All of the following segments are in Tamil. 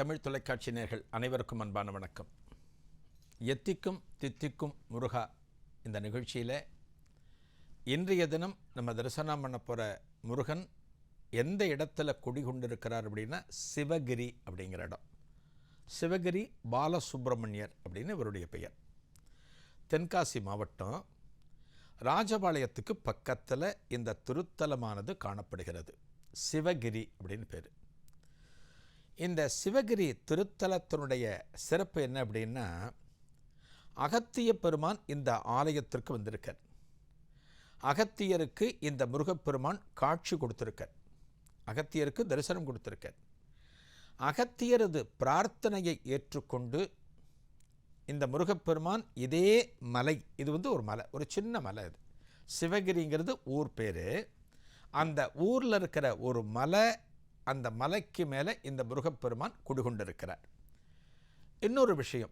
தமிழ் தொலைக்காட்சி நேர்கள் அனைவருக்கும் அன்பான வணக்கம். எத்திக்கும் தித்திக்கும் முருகா இந்த நிகழ்ச்சியில் இன்றைய தினம் நம்ம தரிசனம் பண்ண போகிற முருகன் எந்த இடத்துல குடிகொண்டிருக்கிறார் அப்படின்னா சிவகிரி அப்படிங்கிற இடம். சிவகிரி பாலசுப்பிரமணியர் அப்படின்னு இவருடைய பெயர். தென்காசி மாவட்டம் ராஜபாளையத்துக்கு பக்கத்தில் இந்த திருத்தலமானது காணப்படுகிறது. சிவகிரி அப்படின்னு பேர். இந்த சிவகிரி திருத்தலத்தினுடைய சிறப்பு என்ன அப்படின்னா அகத்திய பெருமான் இந்த ஆலயத்திற்கு வந்திருக்கார். அகத்தியருக்கு இந்த முருகப்பெருமான் காட்சி கொடுத்துருக்கார். அகத்தியருக்கு தரிசனம் கொடுத்துருக்கார். அகத்தியரது பிரார்த்தனையை ஏற்றுக்கொண்டு இந்த முருகப்பெருமான் இதே மலை இது வந்து ஒரு மலை ஒரு சின்ன மலை இது சிவகிரிங்கிறது ஊர் பேர். அந்த ஊரில் இருக்கிற ஒரு மலை அந்த மலைக்கு மேலே இந்த முருகப்பெருமான் குடிகொண்டிருக்கிறார். இன்னொரு விஷயம்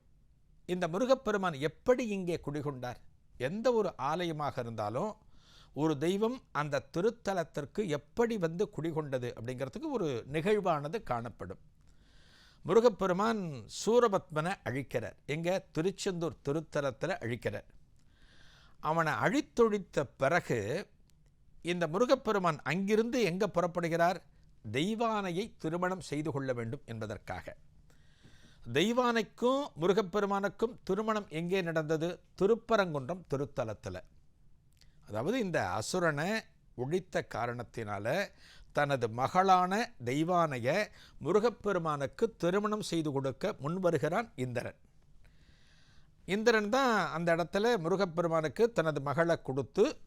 இந்த முருகப்பெருமான் எப்படி இங்கே குடிகொண்டார்? எந்த ஒரு ஆலயமாக இருந்தாலும் ஒரு தெய்வம் அந்த திருத்தலத்திற்கு எப்படி வந்து குடிகொண்டது அப்படிங்கிறதுக்கு ஒரு நிகழ்வானது காணப்படும். முருகப்பெருமான் சூரபத்மனை அழிக்கிறார். எங்கே? திருச்செந்தூர் திருத்தலத்தில் அழிக்கிறார். அவனை அழித்தொழித்த பிறகு இந்த முருகப்பெருமான் அங்கிருந்து எங்கே புறப்படுகிறார்? தெய்வானையை திருமணம் செய்து கொள்ள வேண்டும் என்பதற்காக. தெய்வானைக்கும் முருகப்பெருமானுக்கும் திருமணம் எங்கே நடந்தது? திருப்பரங்குன்றம் திருத்தலத்தில். அதாவது இந்த அசுரனை ஒழித்த காரணத்தினால தனது மகளான தெய்வானைய முருகப்பெருமானுக்கு திருமணம் செய்து கொடுக்க முன்வருகிறான் இந்திரன். இந்திரன் தான் அந்த இடத்துல முருகப்பெருமானுக்கு தனது மகளை கொடுத்து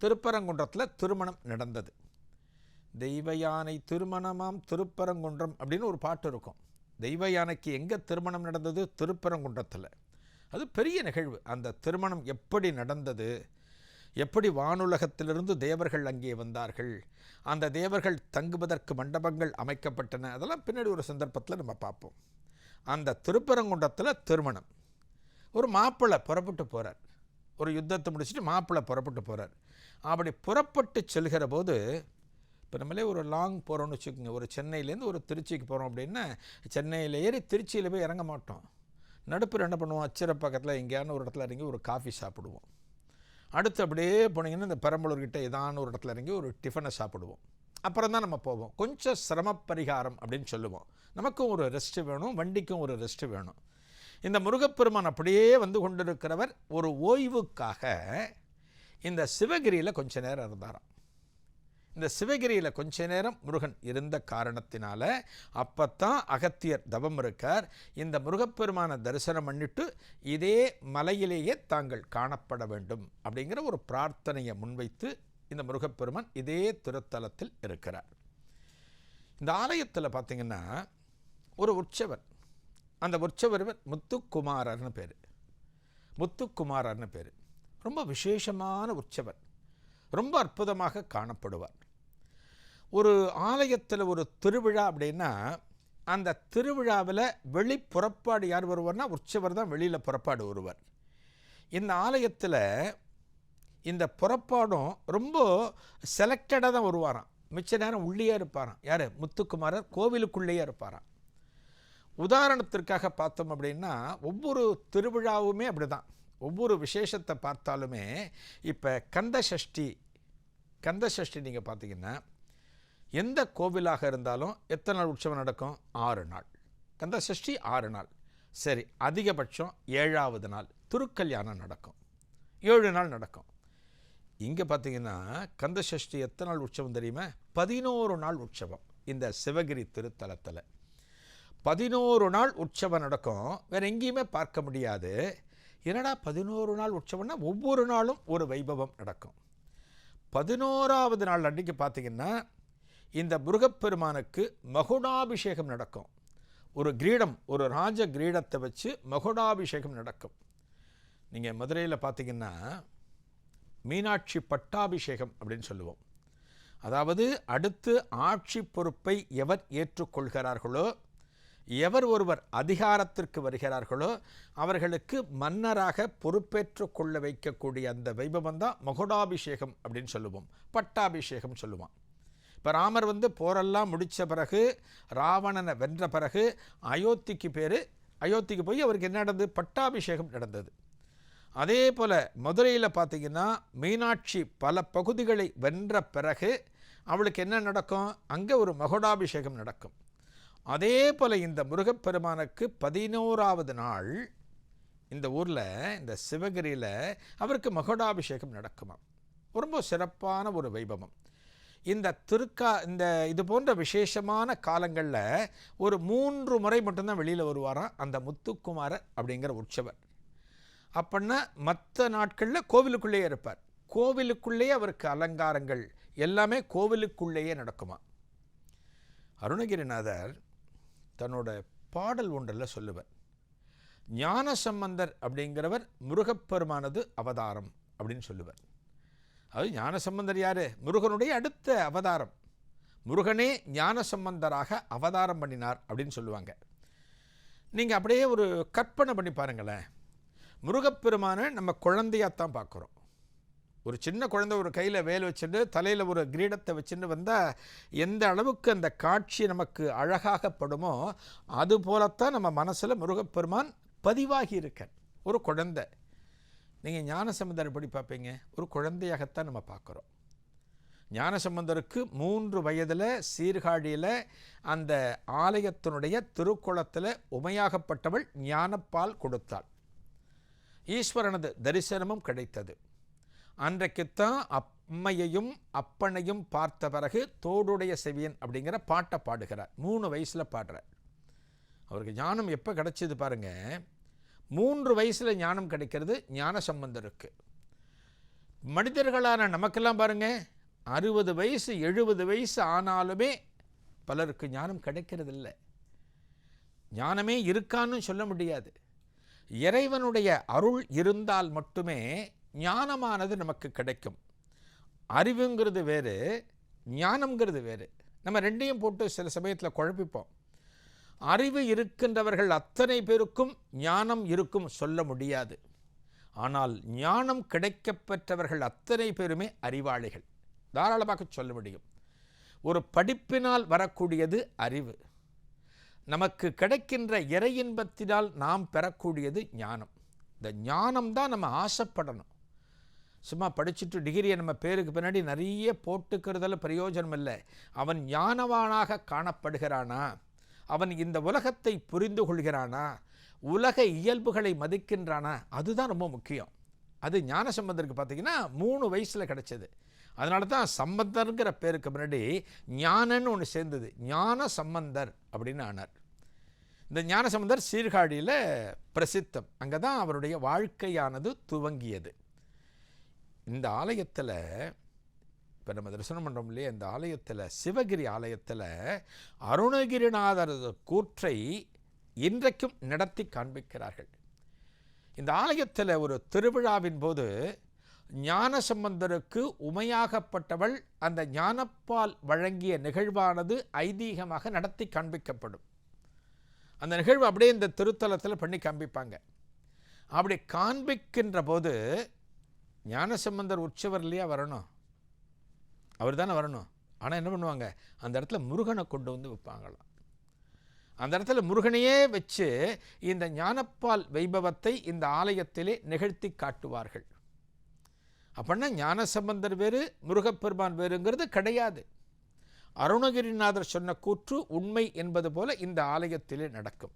திருப்பரங்குன்றத்தில் திருமணம் நடந்தது. தெய்வ யானை திருமணமாம் திருப்பரங்குன்றம் அப்படின்னு ஒரு பாட்டு இருக்கும். தெய்வ யானைக்கு எங்கே திருமணம் நடந்தது? திருப்பரங்குன்றத்தில். அது பெரிய நிகழ்வு. அந்த திருமணம் எப்படி நடந்தது? எப்படி வானுலகத்திலிருந்து தேவர்கள் அங்கே வந்தார்கள்? அந்த தேவர்கள் தங்குவதற்கு மண்டபங்கள் அமைக்கப்பட்டன? அதெல்லாம் பின்னாடி ஒரு சந்தர்ப்பத்தில் நம்ம பார்ப்போம். அந்த திருப்பரங்குன்றத்தில் திருமணம். ஒரு மாப்பிள்ளை புறப்பட்டு போகிறார் ஒரு யுத்தத்தை முடிச்சுட்டு மாப்பிள்ளை புறப்பட்டு போகிறார் அப்படி புறப்பட்டு செல்கிற போது இப்போ நம்மளே ஒரு லாங் போகிறோம்னு வச்சுக்கோங்க. ஒரு சென்னையிலேருந்து ஒரு திருச்சிக்கு போகிறோம் அப்படின்னா சென்னையில் ஏறி திருச்சியில் போய் இறங்க மாட்டோம். நடுப்புற என்ன பண்ணுவோம்? அச்சிர பக்கத்தில் எங்கேயான ஒரு இடத்துல இறங்கி ஒரு காஃபி சாப்பிடுவோம். அடுத்து அப்படியே போனீங்கன்னா இந்த பெரம்பலூர்கிட்ட ஏதான ஒரு இடத்துல இறங்கி ஒரு டிஃபனை சாப்பிடுவோம். அப்புறம் தான் நம்ம போவோம். கொஞ்சம் சிரம பரிகாரம் அப்படின்னு சொல்லுவோம். நமக்கும் ஒரு ரெஸ்ட்டு வேணும் வண்டிக்கும் ஒரு ரெஸ்ட்டு வேணும். இந்த முருகப்பெருமான் அப்படியே வந்து கொண்டிருக்கிறவர் ஒரு ஓய்வுக்காக இந்த சிவகிரியில் கொஞ்ச நேரம் இருந்தாராம். இந்த சிவகிரியில் கொஞ்ச நேரம் முருகன் இருந்த காரணத்தினால அப்பத்தான் அகத்தியர் தவம் இருக்கார். இந்த முருகப்பெருமான தரிசனம் பண்ணிட்டு இதே மலையிலேயே தாங்கள் காணப்பட வேண்டும் அப்படிங்கிற ஒரு பிரார்த்தனையை முன்வைத்து இந்த முருகப்பெருமான் இதே திருத்தலத்தில் இருக்கிறார். இந்த ஆலயத்தில் பார்த்தீங்கன்னா ஒரு உற்சவர் அந்த உற்சவர் முத்துக்குமாரர்னு பேர். முத்துக்குமாரர்னு பேர். ரொம்ப விசேஷமான உற்சவர். ரொம்ப அற்புதமாக காணப்படுவார். ஒரு ஆலயத்தில் ஒரு திருவிழா அப்படின்னா அந்த திருவிழாவில் வெளி புறப்பாடு யார் வருவார்னா உற்சவர் தான் வெளியில் புறப்பாடு வருவார். இந்த ஆலயத்தில் இந்த புறப்பாடும் ரொம்ப செலக்டடாக தான் வருவாராம். மிச்ச நேரம் உள்ளேயே இருப்பாராம். யார்? முத்துக்குமாரர் கோவிலுக்குள்ளேயே இருப்பாராம். உதாரணத்திற்காக பார்த்தோம் அப்படின்னா ஒவ்வொரு திருவிழாவுமே அப்படி தான் ஒவ்வொரு விசேஷத்தை பார்த்தாலுமே இப்போ கந்த சஷ்டி கந்த சஷ்டி நீங்கள் பார்த்தீங்கன்னா எந்த கோவிலாக இருந்தாலும் எத்தனை நாள் உற்சவம் நடக்கும்? ஆறு நாள். கந்த சஷ்டி ஆறு நாள். சரி அதிகபட்சம் ஏழாவது நாள் திருக்கல்யாணம் நடக்கும். ஏழு நாள் நடக்கும். இங்கே பார்த்தீங்கன்னா கந்த சஷ்டி எத்தனை நாள் உற்சவம் தெரியுமா? பதினோரு நாள் உற்சவம் இந்த சிவகிரி திருத்தலத்தில். பதினோரு நாள் உற்சவம் நடக்கும். வேறு எங்கேயுமே பார்க்க முடியாது. என்னடா பதினோரு நாள் உற்சவம்னா ஒவ்வொரு நாளும் ஒரு வைபவம் நடக்கும். பதினோராவது நாள் அன்றைக்கு பார்த்தீங்கன்னா இந்த முருகப்பெருமானுக்கு மகுடாபிஷேகம் நடக்கும். ஒரு கிரீடம் ஒரு ராஜ கிரீடத்தை வச்சு மகுடாபிஷேகம் நடக்கும். நீங்கள் மதுரையில் பார்த்தீங்கன்னா மீனாட்சி பட்டாபிஷேகம் அப்படின்னு சொல்லுவோம். அதாவது அடுத்து ஆட்சி பொறுப்பை எவர் ஏற்றுக்கொள்கிறார்களோ எவர் ஒருவர் அதிகாரத்திற்கு வருகிறார்களோ அவர்களுக்கு மன்னராக பொறுப்பேற்று கொள்ள வைக்கக்கூடிய அந்த வைபவம் தான் மகுடாபிஷேகம் அப்படின்னு சொல்லுவோம். பட்டாபிஷேகம் சொல்லுவான். இப்போ ராமர் வந்து போரெல்லாம் முடித்த பிறகு ராவணனை வென்ற பிறகு அயோத்திக்கு பேர் அயோத்திக்கு போய் அவருக்கு என்ன நடந்தது? பட்டாபிஷேகம் நடந்தது. அதே போல் மதுரையில் பார்த்தீங்கன்னா மீனாட்சி பல பகுதிகளை வென்ற பிறகு அவளுக்கு என்ன நடக்கும்? அங்கே ஒரு மகுடாபிஷேகம் நடக்கும். அதே போல் இந்த முருகப்பெருமானுக்கு பதினோராவது நாள் இந்த ஊரில் இந்த சிவகிரியில் அவருக்கு மகுடாபிஷேகம் நடக்குமா ரொம்ப சிறப்பான ஒரு வைபவம். இந்த திருக்கா இந்த இது போன்ற விசேஷமான காலங்களில் ஒரு மூன்று முறை மட்டும்தான் வெளியில் வருவாராம் அந்த முத்துக்குமாரர் அப்படிங்கிற உற்சவர். அப்படின்னா மற்ற நாட்களில் கோவிலுக்குள்ளேயே இருப்பார். கோவிலுக்குள்ளேயே அவருக்கு அலங்காரங்கள் எல்லாமே கோவிலுக்குள்ளேயே நடக்குமா அருணகிரிநாதர் தன்னோட பாடல் ஒன்றில் சொல்லுவார். ஞானசம்பந்தர் அப்படிங்கிறவர் முருகப்பெருமானது அவதாரம் அப்படின்னு சொல்லுவார். அது ஞானசம்பந்தர் யார்? முருகனுடைய அடுத்த அவதாரம். முருகனே ஞானசம்பந்தராக அவதாரம் பண்ணினார் அப்படின்னு சொல்லுவாங்க. நீங்கள் அப்படியே ஒரு கற்பனை பண்ணி பாருங்களேன். முருகப்பெருமானை நம்ம குழந்தையாக தான் பார்க்குறோம். ஒரு சின்ன குழந்தை ஒரு கையில் வேல் வச்சுட்டு தலையில் ஒரு கிரீடத்தை வச்சுட்டு வந்தால் எந்த அளவுக்கு அந்த காட்சி நமக்கு அழகாகப்படுமோ அது போலத்தான் நம்ம மனசில் முருகப்பெருமான் பதிவாகி இருக்க. ஒரு குழந்தை. நீங்கள் ஞானசம்பந்தர் எப்படி பார்ப்பீங்க? ஒரு குழந்தையாகத்தான் நம்ம பார்க்குறோம். ஞானசம்பந்தருக்கு மூன்று வயதில் சீர்காழியில் அந்த ஆலயத்தினுடைய திருக்குளத்தில் உமையாகப்பட்டவள் ஞானப்பால் கொடுத்தாள். ஈஸ்வரனது தரிசனமும் கிடைத்தது. அன்றைக்குத்தான் அம்மையையும் அப்பனையும் பார்த்த பிறகு தோடுடைய செவியன் அப்படிங்கிற பாட்டை பாடுகிறார். மூணு வயசில் பாடுறார். அவருக்கு ஞானம் எப்போ கிடச்சிது பாருங்க. மூன்று வயசில் ஞானம் கிடைக்கிறது ஞான சம்பந்தருக்கு. மனிதர்களான நமக்கெல்லாம் பாருங்க அறுபது வயசு எழுபது வயசு ஆனாலுமே பலருக்கு ஞானம் கிடைக்கிறதில்ல. ஞானமே இருக்கான்னு சொல்ல முடியாது. இறைவனுடைய அருள் இருந்தால் மட்டுமே ஞானமானது நமக்கு கிடைக்கும். அறிவுங்கிறது வேறு ஞானம்ங்கிறது வேறு. நம்ம ரெண்டையும் போட்டு சில சமயத்தில் குழப்பிப்போம். அறிவு இருக்கின்றவர்கள் அத்தனை பேருக்கும் ஞானம் இருக்கும் சொல்ல முடியாது. ஆனால் ஞானம் கிடைக்கப்பெற்றவர்கள் அத்தனை பேருமே அறிவாளிகள். தாராளமாக சொல்ல முடியும். ஒரு படிப்பினால் வரக்கூடியது அறிவு. நமக்கு கிடைக்கின்ற இறை இன்பத்தினால் நாம் பெறக்கூடியது ஞானம். இந்த ஞானம் தான் நம்ம ஆசைப்படணும். சும்மா படிச்சுட்டு டிகிரியை நம்ம பேருக்கு பின்னாடி நிறைய போட்டுக்கிறதுல பிரயோஜனம் இல்லை அவன் ஞானவானாக காணப்படுகிறானா? அவன் இந்த உலகத்தை புரிந்து கொள்கிறானா? உலக இயல்புகளை மதிக்கின்றானா? அதுதான் ரொம்ப முக்கியம். அது ஞான சம்பந்தருக்கு பார்த்தீங்கன்னா மூணு வயசில் கிடைச்சது. அதனால தான் சம்பந்தருங்கிற பேருக்கு முன்னாடி ஞானன்னு ஒன்று சேர்ந்தது. ஞான சம்பந்தர் அப்படின்னு ஆனார். இந்த ஞான சம்பந்தர் சீர்காழியில் பிரசித்தம். அங்கே தான் அவருடைய வாழ்க்கையானது துவங்கியது. இந்த ஆலயத்தில் இப்போ நம்ம தரிசனம் பண்ணுறோம் இல்லையா? இந்த ஆலயத்தில் சிவகிரி ஆலயத்தில் அருணகிரிநாதர் கூற்றை இன்றைக்கும் நடத்தி காண்பிக்கிறார்கள். இந்த ஆலயத்தில் ஒரு திருவிழாவின் போது ஞானசம்பந்தருக்கு உமையாகப்பட்டவள் அந்த ஞானப்பால் வழங்கிய நிகழ்வானது ஐதீகமாக நடத்தி காண்பிக்கப்படும். அந்த நிகழ்வு அப்படியே இந்த திருத்தலத்தில் பண்ணி காண்பிப்பாங்க. அப்படி காண்பிக்கின்ற போது ஞானசம்பந்தர் உற்சவர் இல்லையா வரணும். அவர் தானே வரணும். ஆனால் என்ன பண்ணுவாங்க? அந்த இடத்துல முருகனை கொண்டு வந்து வைப்பாங்களாம். அந்த இடத்துல முருகனையே வச்சு இந்த ஞானப்பால் வைபவத்தை இந்த ஆலயத்திலே நிகழ்த்தி காட்டுவார்கள். அப்படின்னா ஞானசம்பந்தர் வேறு முருகப்பெருமான் வேறுங்கிறது கிடையாது. அருணகிரிநாதர் சொன்ன கூற்று உண்மை என்பது போல இந்த ஆலயத்திலே நடக்கும்.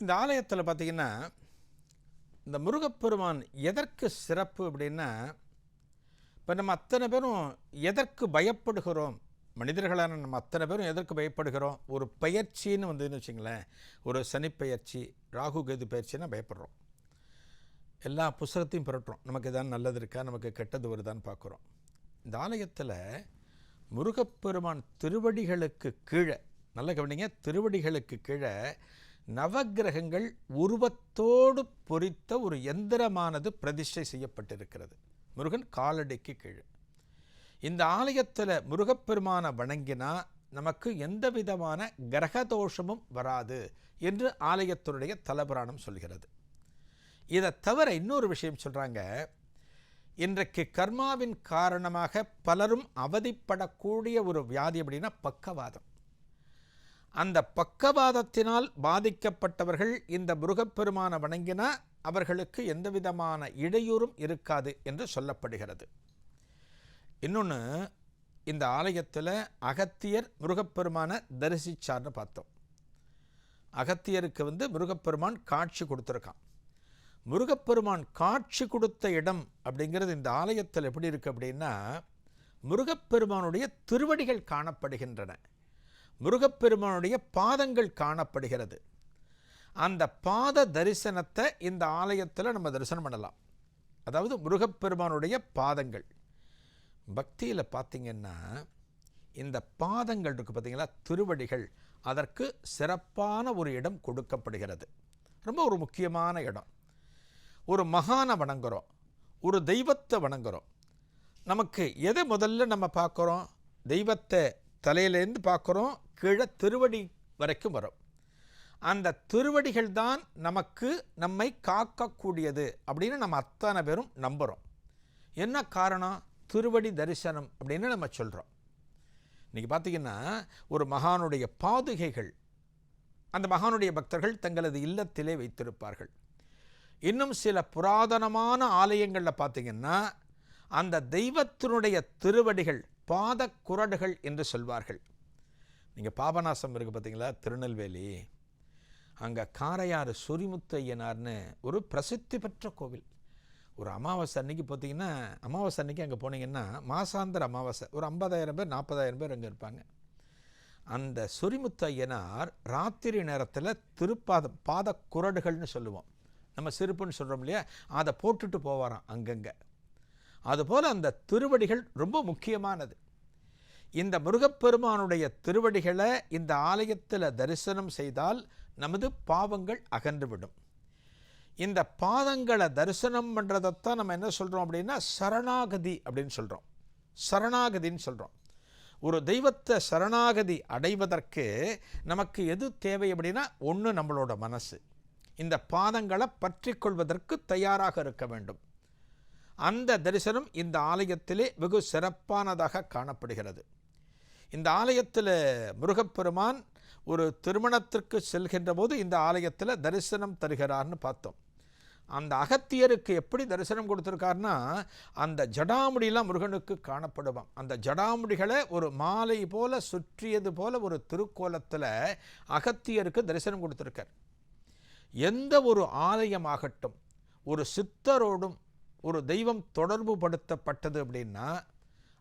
இந்த ஆலயத்தில் பார்த்தீங்கன்னா இந்த முருகப்பெருமான் எதற்கு சிறப்பு அப்படின்னா இப்போ நம்ம அத்தனை பேரும் எதற்கு பயப்படுகிறோம்? மனிதர்களான நம்ம அத்தனை பேரும் எதற்கு பயப்படுகிறோம்? ஒரு பயிற்சின்னு வந்ததுன்னு வச்சுங்களேன் ஒரு சனிப்பெயர்ச்சி ராகு கேது பயிற்சின்னா பயப்படுறோம். எல்லா புஸ்தகத்தையும் புரட்டுறோம். நமக்கு எதாவது நல்லது இருக்கா? நமக்கு கெட்டது வருதான்னு பார்க்குறோம். இந்த ஆலயத்தில் முருகப்பெருமான் திருவடிகளுக்கு கீழே நல்ல கவனிங்க திருவடிகளுக்கு கீழே நவக்கிரகங்கள் உருவத்தோடு பொறித்த ஒரு எந்திரமானது பிரதிஷ்டை செய்யப்பட்டிருக்கிறது. முருகன் காலடிக்கு கீழே. இந்த ஆலயத்தில் முருகப்பெருமானை வணங்கினா நமக்கு எந்த விதமான கிரகதோஷமும் வராது என்று ஆலயத்தினுடைய தலபுராணம் சொல்கிறது. இதை தவிர இன்னொரு விஷயம் சொல்கிறாங்க இன்றைக்கு கர்மாவின் காரணமாக பலரும் அவதிப்படக்கூடிய ஒரு வியாதி அப்படின்னா பக்கவாதம். அந்த பக்கவாதத்தினால் பாதிக்கப்பட்டவர்கள் இந்த முருகப்பெருமானை வணங்கினா அவர்களுக்கு எந்த விதமான இடையூறும் இருக்காது என்று சொல்லப்படுகிறது. இன்னொன்று இந்த ஆலயத்தில் அகத்தியர் முருகப்பெருமானை தரிசிச்சார்னு பார்த்தோம். அகத்தியருக்கு வந்து முருகப்பெருமான் காட்சி கொடுத்துருக்கான். முருகப்பெருமான் காட்சி கொடுத்த இடம் அப்படிங்கிறது இந்த ஆலயத்தில் எப்படி இருக்குது அப்படின்னா முருகப்பெருமானுடைய திருவடிகள் காணப்படுகின்றன. முருகப்பெருமானுடைய பாதங்கள் காணப்படுகிறது. அந்த பாத தரிசனத்தை இந்த ஆலயத்தில் நம்ம தரிசனம் பண்ணலாம். அதாவது முருகப்பெருமானுடைய பாதங்கள். பக்தியில் பார்த்திங்கன்னா இந்த பாதங்கள் இருக்குது பார்த்தீங்களா திருவடிகள். அதற்கு சிறப்பான ஒரு இடம் கொடுக்கப்படுகிறது. ரொம்ப ஒரு முக்கியமான இடம். ஒரு மகானை வணங்குறோம். ஒரு தெய்வத்தை வணங்குறோம். நமக்கு எதை முதல்ல நம்ம பார்க்குறோம்? தெய்வத்தை தலையிலேருந்து பார்க்குறோம். கீழே திருவடி வரைக்கும் வரும். அந்த திருவடிகள் தான் நமக்கு நம்மை காக்கக்கூடியது அப்படின்னு நம்ம அத்தனை பேரும் நம்புகிறோம் என்ன காரணம்? திருவடி தரிசனம் அப்படின்னு நம்ம சொல்கிறோம் இன்றைக்கி பார்த்திங்கன்னா ஒரு மகானுடைய பாதுகைகள் அந்த மகானுடைய பக்தர்கள் தங்களது இல்லத்திலே வைத்திருப்பார்கள். இன்னும் சில புராதனமான ஆலயங்களில் பார்த்திங்கன்னா அந்த தெய்வத்தினுடைய திருவடிகள் பாத குரடுகள் என்று சொல்வார்கள். நீங்கள் பாபநாசம் இருக்குது பார்த்தீங்களா திருநெல்வேலி. அங்கே காரையாறு சொரிமுத்தையனார்னு ஒரு பிரசித்தி பெற்ற கோவில். ஒரு அமாவாசை அன்னைக்கு பார்த்தீங்கன்னா அமாவாசை அன்னைக்கு அங்கே போனீங்கன்னா மாசாந்திர அமாவாசை. ஒரு ஐம்பதாயிரம் பேர் நாற்பதாயிரம் பேர் அங்கே இருப்பாங்க. அந்த சொரிமுத்து ஐயனார் ராத்திரி நேரத்தில் திருப்பாதம் பாத குரடுகள்னு சொல்லுவோம். நம்ம சிறுப்புன்னு சொல்கிறோம் இல்லையா? அதை போட்டுட்டு போவாராம் அங்கங்கே. அதுபோல் அந்த திருவடிகள் ரொம்ப முக்கியமானது. இந்த முருகப்பெருமானுடைய திருவடிகளை இந்த ஆலயத்தில் தரிசனம் செய்தால் நமது பாவங்கள் அகன்றுவிடும். இந்த பாதங்களை தரிசனம் பண்ணுறதைத்தான் நம்ம என்ன சொல்கிறோம் அப்படின்னா சரணாகதி அப்படின்னு சொல்கிறோம் சரணாகதின்னு சொல்கிறோம் ஒரு தெய்வத்தை சரணாகதி அடைவதற்கு நமக்கு எது தேவை அப்படின்னா ஒன்று நம்மளோட மனசு. இந்த பாதங்களை பற்றி கொள்வதற்கு தயாராக இருக்க வேண்டும். அந்த தரிசனம் இந்த ஆலயத்திலே வெகு சிறப்பானதாக காணப்படுகிறது. இந்த ஆலயத்தில் முருகப்பெருமான் ஒரு திருமணத்திற்கு செல்கின்ற போது இந்த ஆலயத்தில் தரிசனம் தருகிறார்னு பார்த்தோம். அந்த அகத்தியருக்கு எப்படி தரிசனம் கொடுத்துருக்காருன்னா அந்த ஜடாமுடியெலாம் முருகனுக்கு காணப்படுவான். அந்த ஜடாமுடிகளை ஒரு மாலை போல சுற்றியது போல ஒரு திருக்கோலத்தில் அகத்தியருக்கு தரிசனம் கொடுத்துருக்கார். எந்த ஒரு ஆலயமாகட்டும் ஒரு சித்தரோடும் ஒரு தெய்வம் தொடர்பு படுத்தப்பட்டது அப்படின்னா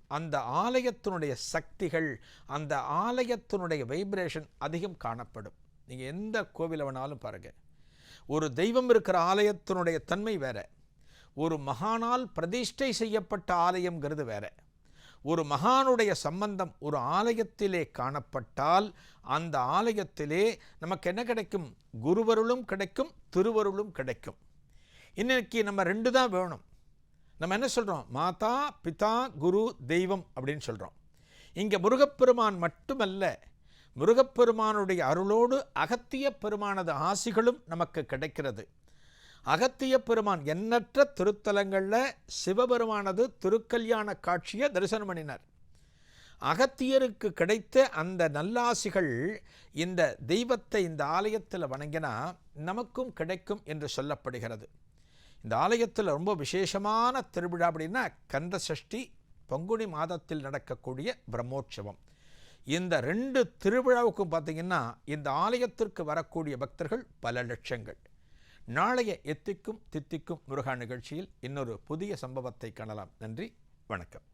அந்த ஆலயத்தினுடைய சக்திகள் அந்த ஆலயத்தினுடைய வைப்ரேஷன் அதிகம் காணப்படும். நீங்கள் எந்த கோவிலை வேணாலும் பாருங்கள் ஒரு தெய்வம் இருக்கிற ஆலயத்தினுடைய தன்மை வேற. ஒரு மகானால் பிரதிஷ்டை செய்யப்பட்ட ஆலயங்கிறது வேற. ஒரு மகானுடைய சம்பந்தம் ஒரு ஆலயத்திலே காணப்பட்டால் அந்த ஆலயத்திலே நமக்கு என்ன கிடைக்கும்? குருவருளும் கிடைக்கும் திருவருளும் கிடைக்கும். இன்னைக்கு நம்ம ரெண்டு தான் வேணும். நம்ம என்ன சொல்கிறோம் மாதா பிதா குரு தெய்வம் அப்படின்னு சொல்கிறோம் இங்கே முருகப்பெருமான் மட்டுமல்ல முருகப்பெருமானுடைய அருளோடு அகத்திய பெருமானது ஆசிகளும் நமக்கு கிடைக்கிறது. அகத்திய பெருமான் எண்ணற்ற திருத்தலங்களில் சிவபெருமானது திருக்கல்யாண காட்சியை தரிசனம் பண்ணினார். அகத்தியருக்கு கிடைத்த அந்த நல்லாசிகள் இந்த தெய்வத்தை இந்த ஆலயத்தில் வணங்கினா நமக்கும் கிடைக்கும் என்று சொல்லப்படுகிறது. இந்த ஆலயத்தில் ரொம்ப விசேஷமான திருவிழா அப்படின்னா கந்த சஷ்டி பங்குனி மாதத்தில் நடக்கக்கூடிய பிரம்மோற்சவம். இந்த ரெண்டு திருவிழாவுக்கும் பார்த்திங்கன்னா இந்த ஆலயத்திற்கு வரக்கூடிய பக்தர்கள் பல லட்சங்கள். நாளைய எத்திக்கும் தித்திக்கும் முருகா நிகழ்ச்சியில் இன்னொரு புதிய சம்பவத்தை காணலாம். நன்றி வணக்கம்.